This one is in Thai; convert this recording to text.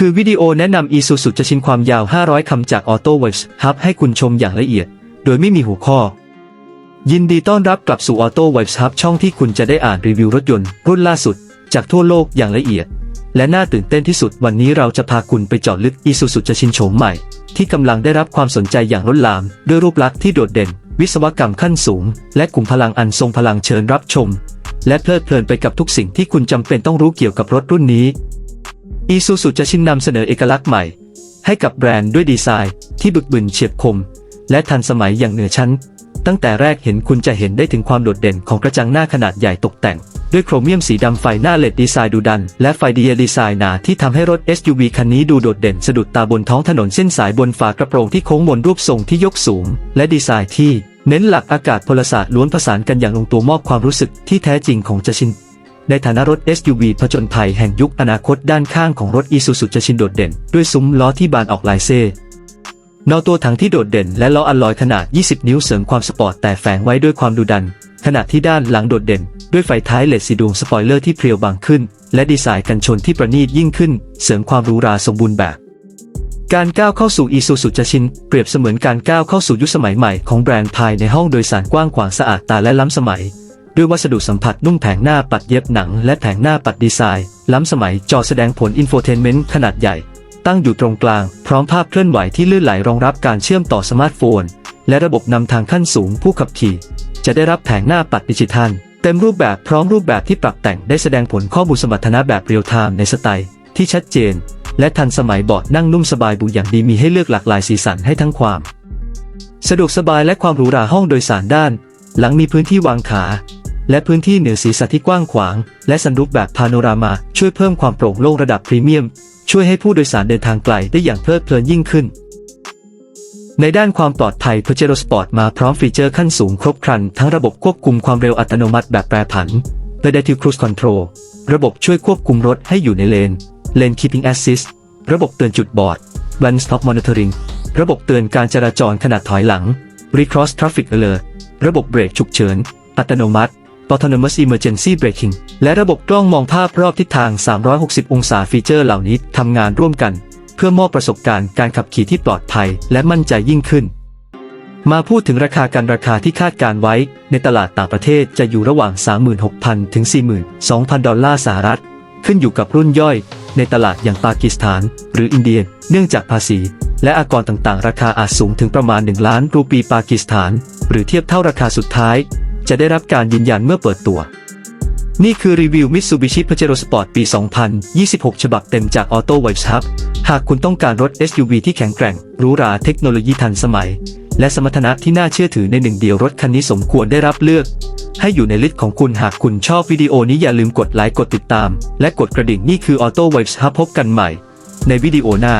คือวิดีโอแนะนำ Isuzu จะชินความยาว 500 คำจาก Auto Waves Hub ให้คุณชมอย่างละเอียด โดยไม่มีหัวข้อ ยินดีต้อนรับกลับสู่ Auto Waves Hub ช่องที่คุณจะได้อ่านรีวิวรถยนต์รุ่นล่าสุด จากทั่วโลกอย่างละเอียด และน่าตื่นเต้นที่สุดวันนี้เราจะพาคุณไปเจาะลึก Isuzu จะชินโฉมใหม่ ที่กำลังได้รับความสนใจอย่างล้นหลาม ด้วยรูปลักษณ์ที่โดดเด่น วิศวกรรมขั้นสูง และกลุ่มพลังอันทรงพลังเชิญรับชม และเพลิดเพลินไปกับทุกสิ่งที่คุณจำเป็นต้องรู้เกี่ยวกับรถรุ่นนี้ อีซูซูจะชินนำเสนอเอกลักษณ์ใหม่ ให้กับแบรนด์ด้วยดีไซน์ที่บึกบึนเฉียบคม และทันสมัยอย่างเหนือชั้น ตั้งแต่แรกเห็นคุณจะเห็นได้ถึงความโดดเด่นของกระจังหน้าขนาดใหญ่ตกแต่ง ด้วยโครเมียมสีดำไฟหน้าเลดดีไซน์ดูดัน และไฟดีเอดีไซน์หนาที่ทำให้รถ SUV คันนี้ดูโดดเด่นสะดุดตาบนท้องถนนเส้นสายบนฝากระโปรงที่โค้งมนรูปทรงที่ยกสูง และดีไซน์ที่เน้นหลักอากาศพลศาสตร์ล้วนผสานกันอย่างลงตัวมอบความรู้สึกที่แท้จริงของจะชิน ในฐานะรถ SUV ผจญภัยแห่งยุคอนาคตด้านข้างของรถ Isuzu จะชินโดดเด่น ด้วยซุ้มล้อที่บานออกลายเซ่นอตัวถังที่โดดเด่นและล้ออัลลอยขนาด 20 นิ้วเสริมความสปอร์ตแต่แฝงไว้ด้วยความดุดัน ขณะที่ด้านหลังโดดเด่น ด้วยไฟท้ายเลดสีดวงสปอยเลอร์ที่เพรียวบางขึ้น และดีไซน์กันชนที่ประณีตยิ่งขึ้น เสริมความหรูหราสมบูรณ์แบบ การก้าวเข้าสู่ Isuzu จะชิน เปรียบเสมือนการก้าวเข้าสู่ยุคสมัยใหม่ของแบรนด์ภายในห้องโดยสารกว้างขวางสะอาดตาและล้ำสมัย ด้วยวัสดุสัมผัสนุ่มแผงหน้าปัดเย็บหนัง และแผงหน้าปัดดีไซน์ ล้ำสมัยจอแสดงผลอินโฟเทนเมนต์ขนาดใหญ่ ตั้งอยู่ตรงกลาง พร้อมภาพเคลื่อนไหวที่ลื่นไหลรองรับการเชื่อมต่อสมาร์ทโฟน และระบบนำทางขั้นสูงผู้ขับขี่ จะได้รับแผงหน้าปัดดิจิทัล เต็มรูปแบบพร้อมรูปแบบที่ปรับแต่งได้แสดงผลข้อมูลสมรรถนะแบบเรียลไทม์ในสไตล์ที่ชัดเจน และทันสมัยเบาะนั่งนุ่มสบายบุอย่างดีมีให้เลือกหลากหลายสีสันให้ทั้งความ สะดวกสบายและความหรูหราห้องโดยสารด้าน หลังมีพื้นที่วางขา และพื้นที่เหนือศีรษะที่กว้างขวาง และสันรูปแบบพาโนรามาช่วยเพิ่มความโปร่งโล่งระดับพรีเมียม ช่วยให้ผู้โดยสารเดินทางไกลได้อย่างเพลิดเพลินยิ่งขึ้น ในด้านความปลอดภัย Pajero Sport มาพร้อมฟีเจอร์ขั้นสูงครบครัน ทั้งระบบควบคุมความเร็วอัตโนมัติแบบแปรผัน Adaptive Cruise Control ระบบช่วยควบคุมรถให้อยู่ในเลน Lane Keeping Assist ระบบเตือนจุดบอด Blind Stop Monitoring ระบบเตือนการจราจรขณะถอยหลัง Recross Traffic Alert ระบบเบรกฉุกเฉิน อัตโนมัติ Autonomous Emergency Braking และระบบกล้องมองภาพรอบทิศทาง 360 องศาฟีเจอร์เหล่านี้ทำงานร่วมกัน เพื่อมอบประสบการณ์การขับขี่ที่ปลอดภัยและมั่นใจยิ่งขึ้น มาพูดถึงราคาการราคาที่คาดการไว้ ในตลาดต่างประเทศจะอยู่ระหว่าง 36,000 ถึง 42,000 ดอลลาร์สหรัฐ ขึ้นอยู่กับรุ่นย่อย ในตลาดอย่างปากีสถาน หรืออินเดีย เนื่องจากภาษีและอากรต่างๆ ราคาอาจสูงถึงประมาณ 1 ล้านรูปีปากีสถาน หรือเทียบเท่าราคาสุดท้าย จะได้รับการยืนยันเมื่อเปิดตัว นี่คือรีวิว Mitsubishi Pajero Sport ปี 2026 ฉบับเต็มจาก Auto Waves Hub หากคุณต้องการรถ SUV ที่แข็งแกร่งหรูหราเทคโนโลยีทันสมัย และสมรรถนะที่น่าเชื่อถือในหนึ่งเดียวรถคันนี้สมควรได้รับเลือก ให้อยู่ในลิสต์ของคุณหากคุณชอบวิดีโอนี้อย่าลืมกดไลค์กดติดตาม และกดกระดิ่งนี่คือ Auto Waves Hub พบกันใหม่ ในวิดีโอหน้า